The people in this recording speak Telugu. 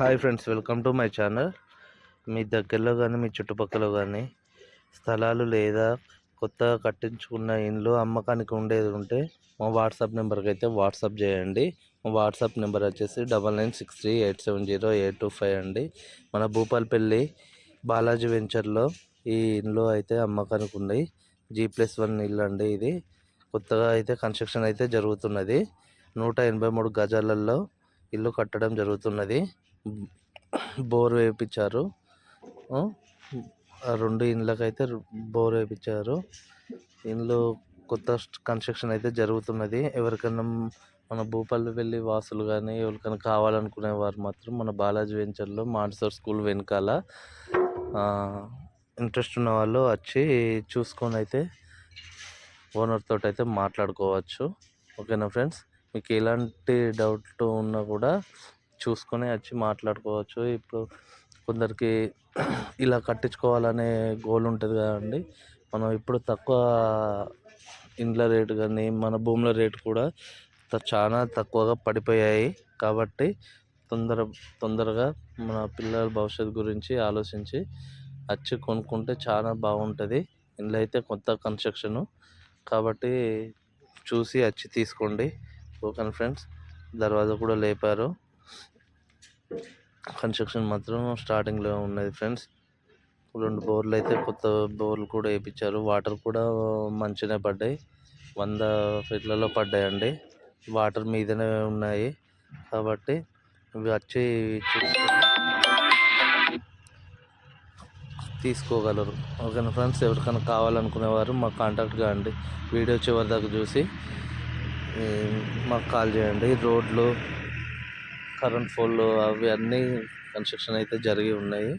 Hi friends welcome to my channel. మీ దగ్గరలో కానీ మీ చుట్టుపక్కల కానీ స్థలాలు లేదా కొత్తగా కట్టించుకున్న ఇండ్లు అమ్మకానికి ఉండేది ఉంటే మా వాట్సాప్ నెంబర్కి అయితే వాట్సాప్ చేయండి. మా వాట్సాప్ నెంబర్ వచ్చేసి double nine six three eight seven zero eight two five అండి. మన భూపాలపల్లి బాలాజీ వెంచర్లో ఈ ఇండ్లు అయితే అమ్మకానికి ఉన్నాయి. జీ ప్లస్ వన్ ఇల్లు అండి ఇది. కొత్తగా అయితే కన్స్ట్రక్షన్ అయితే జరుగుతున్నది. నూట ఎనభై మూడు గజాలలో ఇల్లు కట్టడం జరుగుతున్నది. బోర్ వేయించారు రెండు ఆ రెండు ఇండ్లకైతే బోర్ వేయించారు ఇండ్లు కొత్త కన్స్ట్రక్షన్ అయితే జరుగుతున్నది. ఎవరికైనా మన భూపల్లి వాసులు కానీ ఎవరికైనా కావాలనుకునే వారు మాత్రం మన బాలాజీ వెంచర్లో మాన్సర్ స్కూల్ వెనకాల ఇంట్రెస్ట్ ఉన్న వాళ్ళు వచ్చి చూసుకొని అయితే ఓనర్ తోటి అయితే మాట్లాడుకోవచ్చు. ఓకేనా ఫ్రెండ్స్? మీకు ఎలాంటి డౌట్ ఉన్నా కూడా చూసుకొని వచ్చి మాట్లాడుకోవచ్చు. ఇప్పుడు కొందరికి ఇలా కట్టించుకోవాలనే గోల్ ఉంటుంది కదండి. మనం ఇప్పుడు తక్కువ ఇండ్ల రేటు కానీ మన భూముల రేటు కూడా చాలా తక్కువగా పడిపోయాయి. కాబట్టి తొందర తొందరగా మన పిల్లల భవిష్యత్తు గురించి ఆలోచించి వచ్చి కొనుక్కుంటే చాలా బాగుంటుంది. ఇండ్లు అయితే కొత్త కన్స్ట్రక్షను. కాబట్టి చూసి వచ్చి తీసుకోండి. Okay friends? దర్వాజా కూడా లేపారు. కన్స్ట్రక్షన్ మాత్రం స్టార్టింగ్లో ఉన్నది ఫ్రెండ్స్. రెండు బోర్లు అయితే కొత్త బోర్లు కూడా వేయించారు వాటర్ కూడా మంచిగానే పడ్డాయి. వంద ఫీట్లలో పడ్డాయండి. వాటర్ మీదనే ఉన్నాయి కాబట్టి ఇవి వచ్చి తీసుకోగలరు. ఓకేనా ఫ్రెండ్స్? ఎవరికైనా కావాలనుకునేవారు మాకు కాంటాక్ట్ కాండి వీడియో చివరి దాకా చూసి మాకు కాల్ చేయండి. రోడ్లు కరెంట్ పోల్లు అవి అన్నీ కన్స్ట్రక్షన్ అయితే జరిగి ఉన్నాయి.